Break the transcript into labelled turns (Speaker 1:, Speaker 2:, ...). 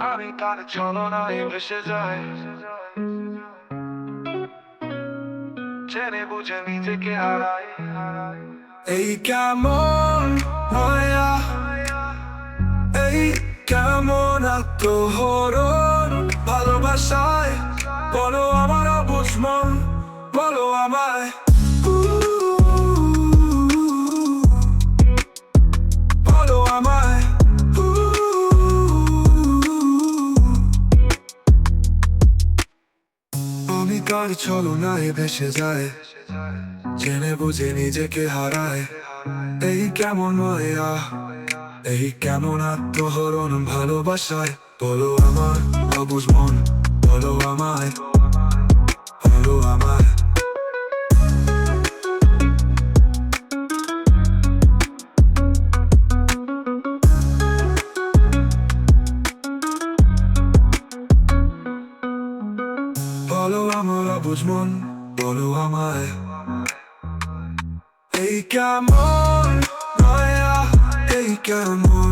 Speaker 1: আমি তার ভেসে যাই। জেনে বুঝে নিজেকে হারাই। এই কেমন মায়া? এই কেমন আত্মহরণ? ভালোবাসায় বলো আমার অবুঝ মন, বলো আমায়। আমি কার ছলনায় ভেসে যায়? জেনে বুঝে নিজেকে হারায়। এই কেমন মায়া? এই কেমন আত্মহরণ ভালোবাসায়? বলো আমার অবুঝ মন, বলো আমায় বলো আমায়। বলো আমার অবুজ মন বলো আমায়। এই কেমন মায়া এই কেমন